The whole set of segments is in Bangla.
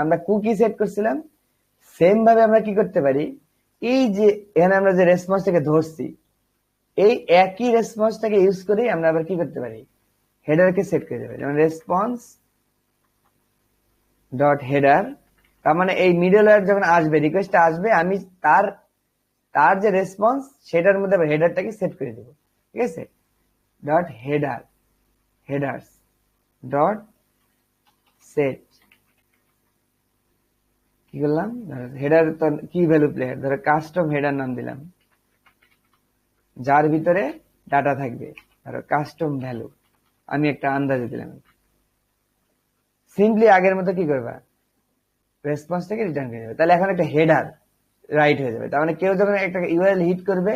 আমরা কুকি সেট করছিলাম। সেম ভাবে আমরা কি করতে পারি? এই যে এখানে আমরা যে রেসপন্সটাকে ধরছি, এই একই রেসপন্সটাকে ইউজ করে আমরা আবার কি করতে পারি? হেডারকে সেট করে দেবে। যেমন রেসপন্স ডট হেডার তার মানে এই মিডল যখন আসবে রিকোয়েস্টটা আসবে, আমি তার তার যে রেসপন্স সেটার মধ্যে আবার হেডারটাকে সেট করে দেবো। ঠিক আছে? Dot header headers dot set করলাম হেডার কি ভ্যালু প্লেয়ার ধরো কাস্টম হেডার নাম দিলাম। যার ভিতরে ডাটা থাকবে, ধরো কাস্টম ভ্যালু আমি একটা আন্দাজে দিলাম। সিম্পলি আগের মতো কি করবা? রেসপন্সটাকে রিটার্ন করে দেবে তাহলে এখন একটা হেডার রাইট হয়ে যাবে। তার মানে কেউ যখন একটা ইউআরএল হিট করবে,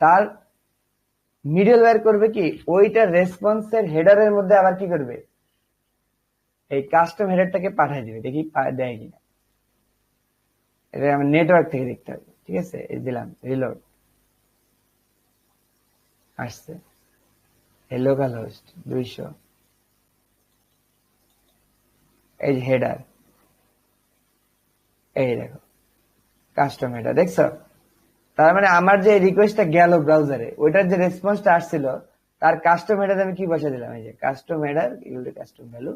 তার মিডল করবে কি ওইটার রেসপন্সের হেডারের মধ্যে আবার কি করবে? এই কাস্টম হেডারটাকে পাঠিয়ে দিবে। দেখি দেয় কিনা। এটা আমার নেটওয়ার্ক থেকে দেখতে হবে, ঠিক আছে? এই দিলাম রিলোড আসছে। লোকাল হোস্ট দুইশো। এই হেডার এই দেখো কাস্টম হেডার দেখছ? তার মানে আমার যে রিকোয়েস্টটা গেল ব্রাউজারে ওইটার যে রেসপন্সটা আসছিল, তার কাস্টম হেডার আমি কি বসে দিলাম? এই যে custom header to custom value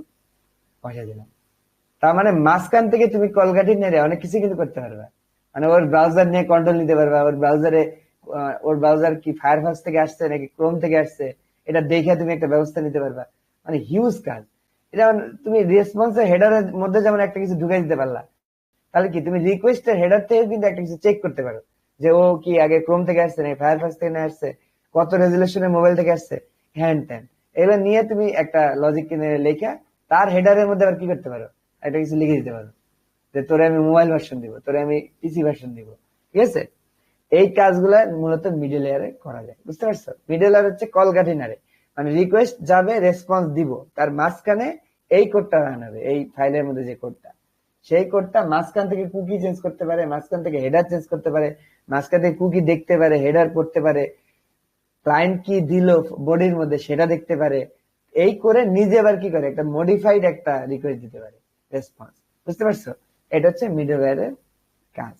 বসে দিলাম। তার মানে মাঝখান থেকে তুমি কলকাঠি নেড়ে অনেক কিছু কিন্তু করতে পারবে। মানে ওর ব্রাউজার নিয়ে কন্ট্রোল নিতে পারবে, ওর ব্রাউজারে ওর ব্রাউজার কি ফায়ারফক্স থেকে আসছে নাকি ক্রোম থেকে আসছে, এটা দেখে তুমি একটা ব্যবস্থা নিতে পারবা। মানে হিউজ কাজ। এটা মানে তুমি রেসপন্সের হেডারের মধ্যে যেমন একটা কিছু ঢুকে দিতে পারলা, তাহলে কি তুমি রিকোয়েস্টের হেডার থেকে কিন্তু একটা কিছু চেক করতে পারো। যে ও কি আগে ক্রোম থেকে আসছে নাকি ফায়ারফক্স থেকে আসছে, কত রেজলিউশনের মোবাইল থেকে আসছে হ্যান্ড ট্যান এগুলো নিয়ে তুমি একটা লজিক কিনে লেখা তার হেডারের মধ্যে আবার কি করতে পারো? একটা কিছু লিখে দিতে পারো। যে তোরে আমি মোবাইল ভার্সন দিব, তোরে আমি পিসি ভার্সন দিব। ঠিক আছে? এই কাজগুলো মূলত মিডল লেয়ারে করা যায়। বুঝতে পারছ? মিডল লেয়ার হচ্ছে কলকাঠিনারে মানে রিকোয়েস্ট যাবে রেসপন্স দিব। তার মাঝখানে এই কোডটা রান এই ফাইলের মধ্যে যে কোডটা সেই কোডটা মাঝখান থেকে কুকি চেঞ্জ করতে পারে, মাঝখান থেকে হেডার চেঞ্জ করতে পারে, মাঝখান থেকে কুকি দেখতে পারে হেডার পড়তে পারে। ক্লায়েন্ট কি দিল বডির মধ্যে সেটা দেখতে পারে। এই করে নিজে আবার কি করে? একটা মডিফাইড একটা রিকোয়েস্ট দিতে পারে। রেসপন্স বুঝতে পারছ? এটা হচ্ছে মিডলওয়্যারের কাজ।